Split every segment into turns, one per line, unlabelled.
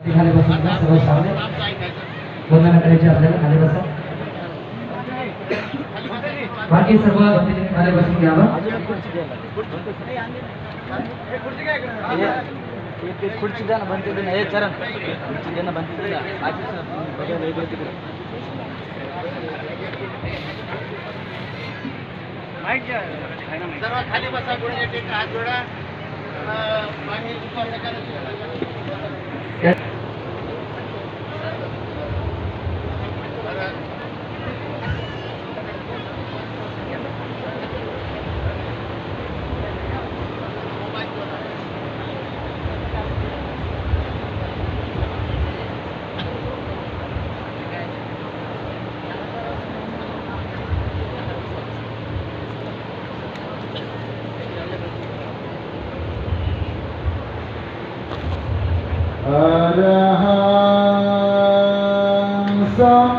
खाली बसून घ्या, सर्व सामने वंदना करायची आपल्याला खाली बसा बाकी सर्व खाली बसून घ्यावं
खुर्ची द्या ना बनते दे ना हे चरण खुर्ची द्या ना बनते दे ना आजी सर बघा वेगळं तिकडे
सर्व खाली बसा गुडघे टेक हात जोडा अं, मागे उपासना करा.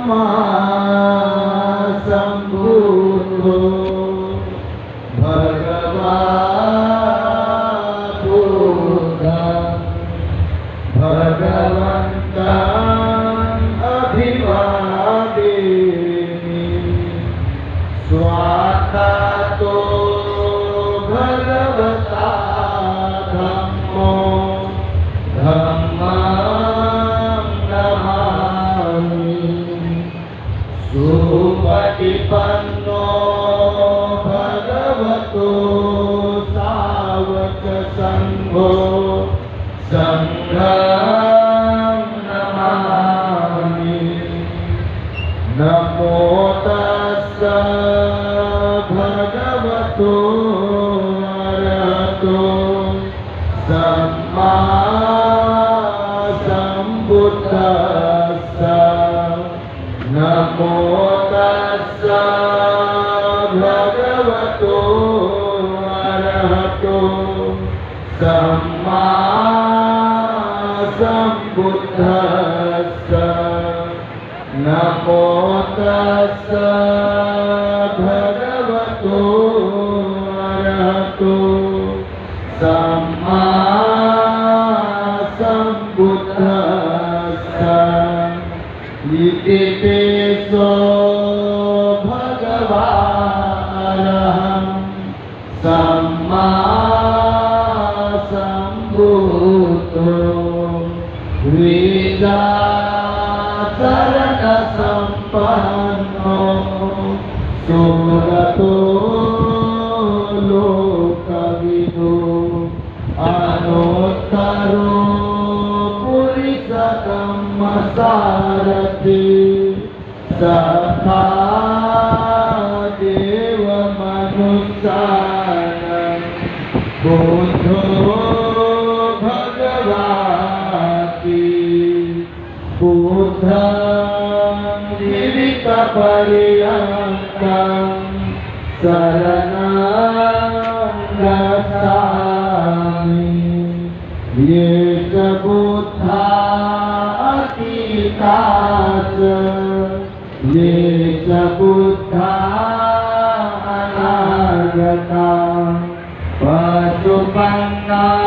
Mama. Sambuddhasa Namo Tassa जीवितपर्यन्तं शरणं ये च बुद्धा अतीता च ये च बुद्धा अनागता पशुपन्ना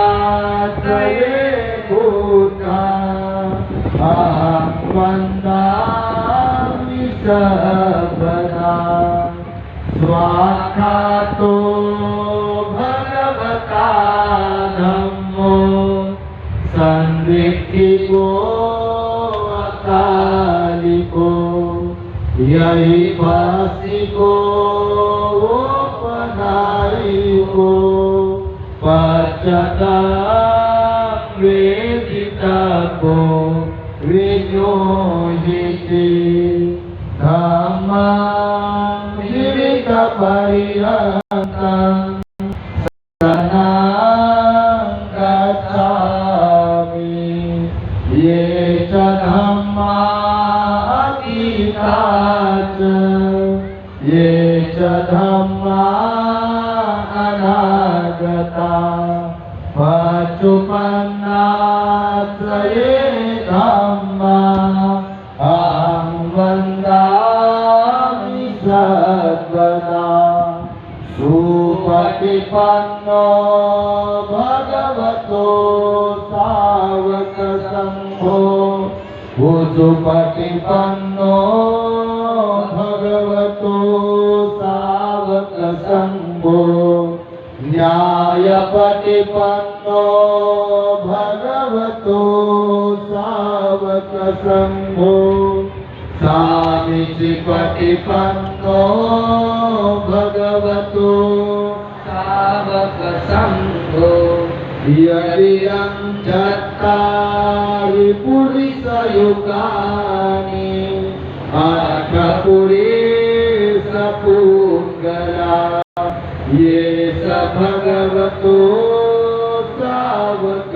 सर्वदा स्वाखातो भगवता धम्मो सन्दिग्धिको अकालिको। यही भासिको ओपनायिको पश्चता वेदितको विनियोजिते धम्मं जीवितपर्यन्तम् गच्छामि ये च धम्मा ये च धम्मा। अनागता पचुपन्ना च ये धम्मा सुपतिपन्नो भगवतो सावकसम्भो सुपतिपन्नो भगवतो सावकसम्भो न्यायपतिपन्नो भगवतो सावकसम्भो संघो सामिचिपटिपन्नो भगवतो
सावक संघो
यदियं चत्तारि पुरुषयुगानि अर्थपुरीसपुङ्गला ये स भगवतो सावक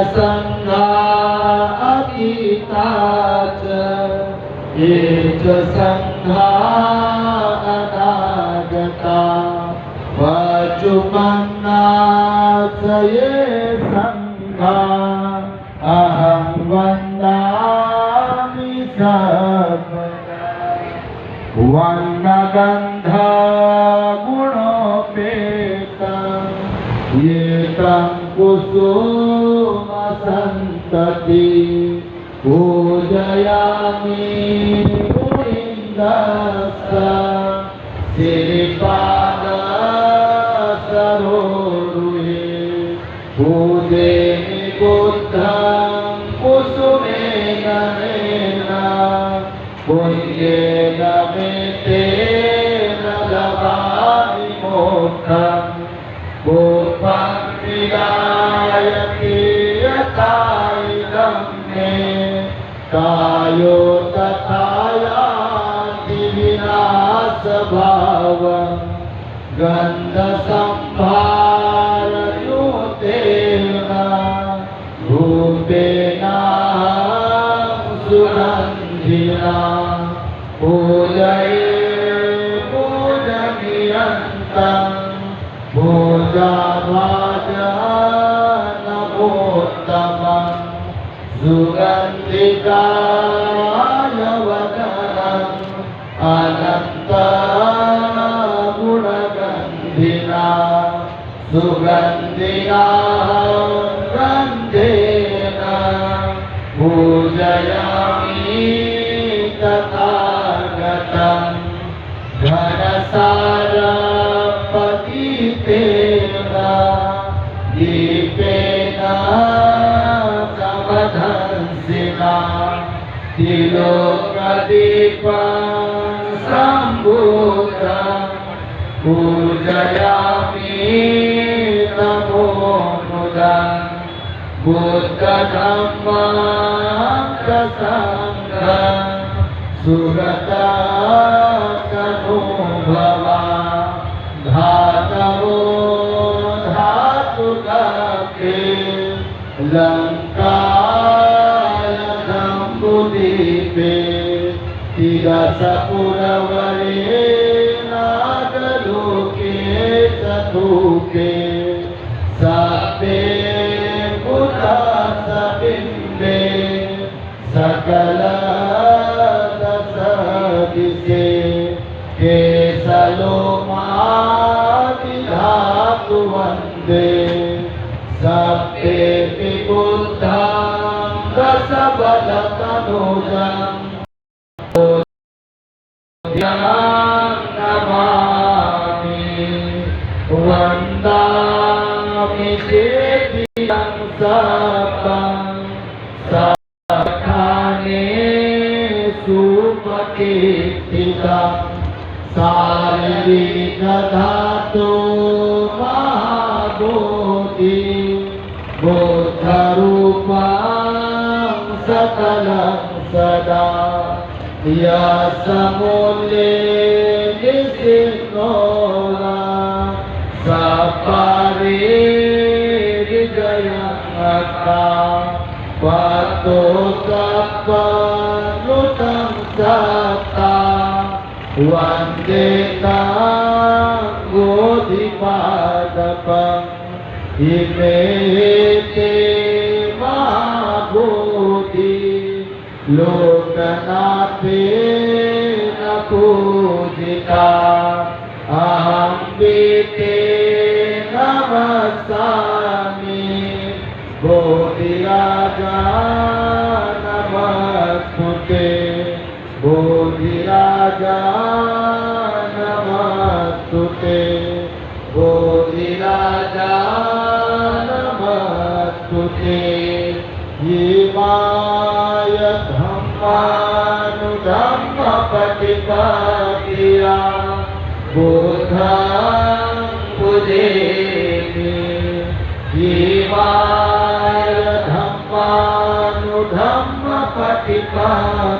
च सङ्घा अतीता च। ये च सङ्घा अनागता। पचुपन्ना च ये सङ्घा अहं वन्दामि वर्णगन्धा गुणोपेतं ये तं సంతతి పూజయామి గోవిందస్య శ్రీపాద సరోరుహే పూజే బుద్ధం కుసుమేన నేన పుణ్యేన మే తేన లభామి మోక్షం सुगन्ध संगन्धिना पूजये पूजमियन्तोजन गोत्तम सुगन्धिका तिलोकदीपं सम्भूतम् पूजयामि नमो धातवो धातुकके लङ्कायदम्बुदीपे तिरसपुरवरे नागलोके चतुके सत्ते पुरसबिम्बे सकल दशदिशे केशलोमादिधातु वन्दे सप्तेऽपि बुद्धं दशबलतनुजम् कीर्तिका सारी दधातु तो महाबोधि। बोधरूपां सकलं सदा। या समूले निसिन्नोला सपारे हृदयमका पातो सपनुतं वंदेता गोधिपादप इमे ते महाभूति लोकनाथे न पूजिता अहं नमस्तुते। बोधिराजा नमस्तुते। हिमाय धम्मानुधम्मपटिपतिया बुद्धं पुजेमि हिमाय धम्मानुधम्मपटिपतिया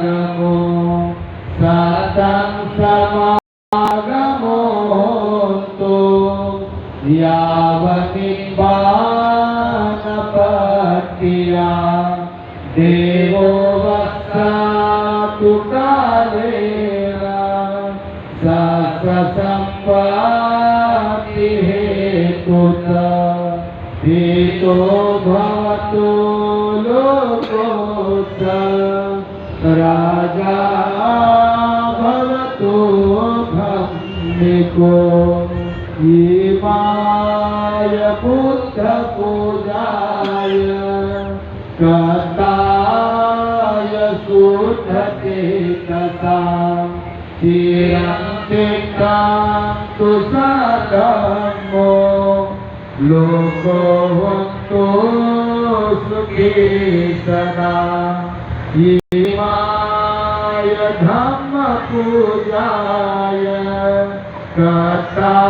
समागमो सतं समागमोऽस्तु। राजा भवतो भ्रमिको जीवाय बुद्धपूजाय कर्ताय शुद्धते तथा चिरन्तिका तु सदमो लोको सुखे सदा। ये धर्मपूजाय पूजाय कताय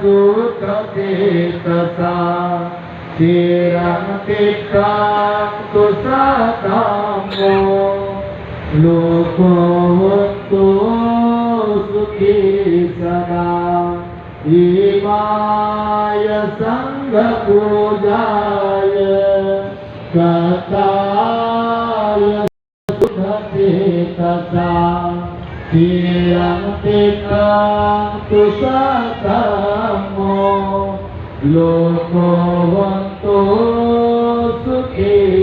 सुखे तसा तेरमो लोको तो सुखी सदा। EMI सङ्घपूजा dosa Hilang tika dosa kamu Loko
untuk suki